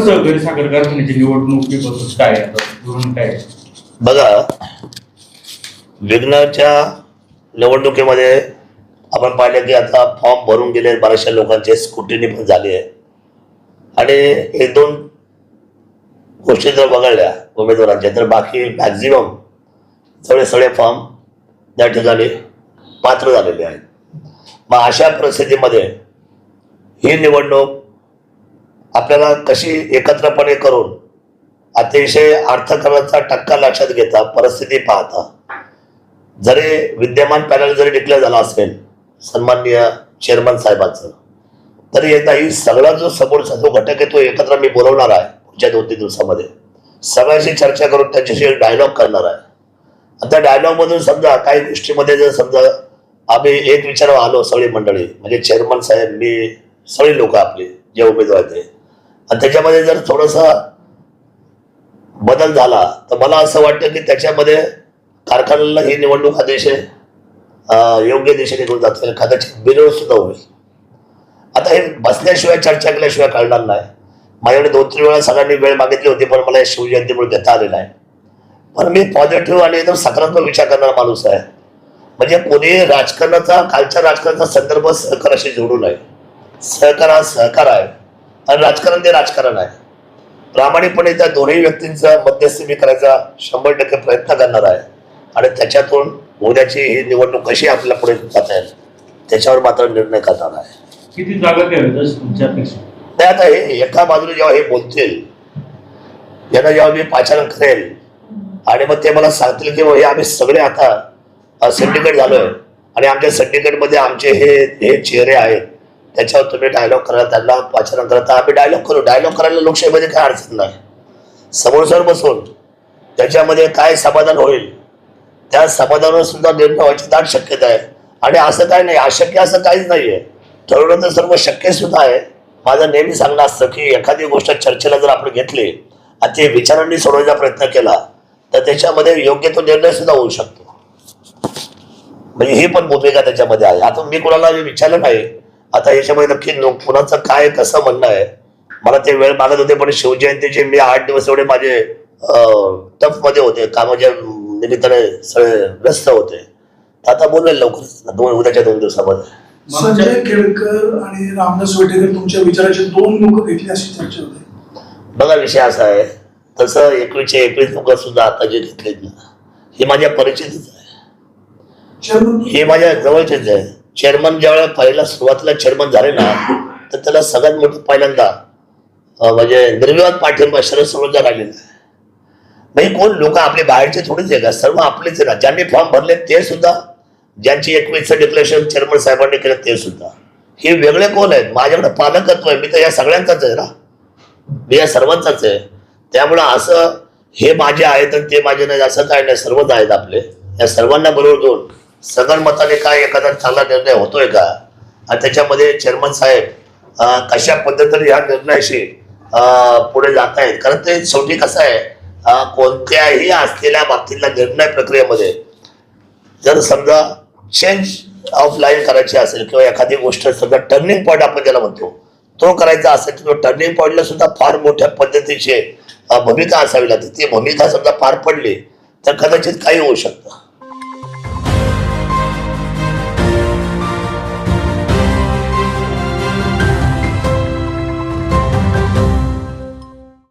सहकारी साखर कारखान्याची निवडणुकीपासून काय आहे? आता धोरण काय आहे? बघा विघ्नाच्या निवडणुकीमध्ये आपण पाहिलं की आता फॉर्म भरून गेले बऱ्याचशा लोकांचे स्क्रुटिनी पण झाली आहे. आणि एक दोन गोष्टी जर बघडल्या उमेदवारांच्या तर बाकी मॅक्झिमम सगळे सगळे फॉर्म त्या ठिकाणी पात्र झालेले आहेत. मग अशा परिस्थितीमध्ये ही निवडणूक आपल्याला कशी एकत्रपणे करून अतिशय अर्थकारणाचा टक्का लक्षात घेता परिस्थिती पाहता. जरी विद्यमान पॅनल जरी डिक्लेअर झाला असेल सन्माननीय चेअरमन साहेबांचं तरी एकदा ही सगळा जो समोरचा जो घटक आहे तो एकत्र मी बोलवणार आहे पुढच्या दोन तीन दिवसामध्ये. सगळ्याशी चर्चा करून त्यांच्याशी डायलॉग करणार आहे. आणि त्या डायलॉगमधून समजा काही गोष्टीमध्ये जर समजा आम्ही एक विचार आलो सगळी मंडळी म्हणजे चेअरमन साहेब मी सगळी लोक आपली जे उमेदवार आहेत ते. आणि त्याच्यामध्ये जर थोडासा बदल झाला तर मला असं वाटतं की त्याच्यामध्ये कारखान्याला ही निवडणूक हा देश योग्य दिशेने घेऊन जातो. एखाद्याची बिरळ सुद्धा होईल. आता हे बसल्याशिवाय चर्चा केल्याशिवाय कळणार नाही. माझ्याकडे दोन तीन वेळा सगळ्यांनी वेळ मागितली होती पण मला शिवजयंतीमुळे देता आलेला नाही पण मी पॉझिटिव्ह आणि एकदम सकारात्मक विचार करणारा माणूस आहे. म्हणजे कोणी राजकारणाचा कालच्या राजकारणाचा संदर्भ सहकाराशी जोडू नये. सहकार हा सहकार आहे आणि राजकारण ते राजकारण आहे. प्रामाणिकपणे त्या दोन्ही व्यक्तींचा मध्यस्थी मी करायचा शंभर टक्के प्रयत्न करणार आहे. आणि त्याच्यातून उद्याची ही निवडणूक कशी आपल्याला पुढे जाता येईल त्याच्यावर मात्र निर्णय करणार आहे. किती जागा नाही आता हे एका बाजूने जेव्हा हे बोलतील यांना जेव्हा मी पाचारण करेल आणि मग ते मला सांगतील की हे आम्ही सगळे आता सिंडिकेट झालोय. आणि आमच्या syndicate मध्ये आमचे हे हे चेहरे आहेत. त्याच्यावर तुम्ही डायलॉग करा त्यांना पाचारण करता. आम्ही डायलॉग करू. डायलॉग करायला लोकशाहीमध्ये काय अडचण नाही. समोर बसून त्याच्यामध्ये काय समाधान होईल त्या समाधानावर सुद्धा निर्णय व्हायची दाट शक्यता आहे. आणि असं काय नाही अशक्य असं काहीच नाही आहे ठरवलं तर सर्व शक्य सुद्धा आहे. माझं नेहमी सांगणं असतं की एखादी गोष्ट चर्चेला जर आपण घेतली आणि ते विचारांनी सोडवायचा प्रयत्न केला तर त्याच्यामध्ये योग्य तो निर्णय सुद्धा होऊ शकतो. म्हणजे ही पण भूमिका त्याच्यामध्ये आहे. आता मी कुणाला विचारलं नाही आता याच्यामध्ये नक्की कुणाचं काय कसं म्हणणं आहे? मला ते वेळ मागत होते पण शिवजयंतीचे मी आठ दिवस एवढे माझे टफमध्ये होते. कामाच्या निमित्ताने सगळे व्यस्त होते. आता बोलेल लवकर दोन उद्याच्या दोन दिवसामध्ये. संजय केळकर आणि रामदास वेटेकर तुमच्या विचाराचे दोन लोक घेतली अशी चर्चा होते. बघा विषय असा आहे. तसं एकवीसशे एकवीस लोक सुद्धा आता जे घेतलेत ना हे माझ्या परिचितच आहे. हे माझ्या जवळचेच आहे. चेअरमन ज्यावेळेला पहिला सुरुवातीला चेअरमन झाले ना तर त्याला सगळ्यात मोठं पहिल्यांदा म्हणजे निर्विवाद पाठिंबा शरद सरोजा राहिलेला आहे. म्हणजे कोण? लोक आपले बाहेरचे थोडेच आहे का? सर्व आपलेच आहे ना. ज्यांनी फॉर्म भरले ते सुद्धा ज्यांची एकवीसचं डिक्लेरेशन चेअरमन साहेबांनी केलं ते सुद्धा. हे वेगळे कोण आहेत? माझ्याकडे पालकत्व आहे. मी तर या सगळ्यांचाच आहे ना. मी या सर्वांचाच आहे. त्यामुळं असं हे माझे आहेत आणि ते माझे नाही असं काय नाही. सर्वच आहेत आपले. या सर्वांना बरोबर घेऊन सगळ मताने काय एखादा चांगला निर्णय होतोय का? आणि त्याच्यामध्ये चेअरमन साहेब कशा पद्धतीने ह्या निर्णयाशी पुढे जात आहेत कारण ते शेवटी कसं आहे कोणत्याही असलेल्या बाबतीतल्या निर्णय प्रक्रियेमध्ये जर समजा चेंज ऑफ लाईन करायची असेल किंवा एखादी गोष्ट समजा टर्निंग पॉईंट आपण ज्याला म्हणतो तो करायचा असेल तर टर्निंग पॉईंटला सुद्धा फार मोठ्या पद्धतीची भूमिका असावी लागते. ती भूमिका समजा पार पडली तर कदाचित काही होऊ शकतं.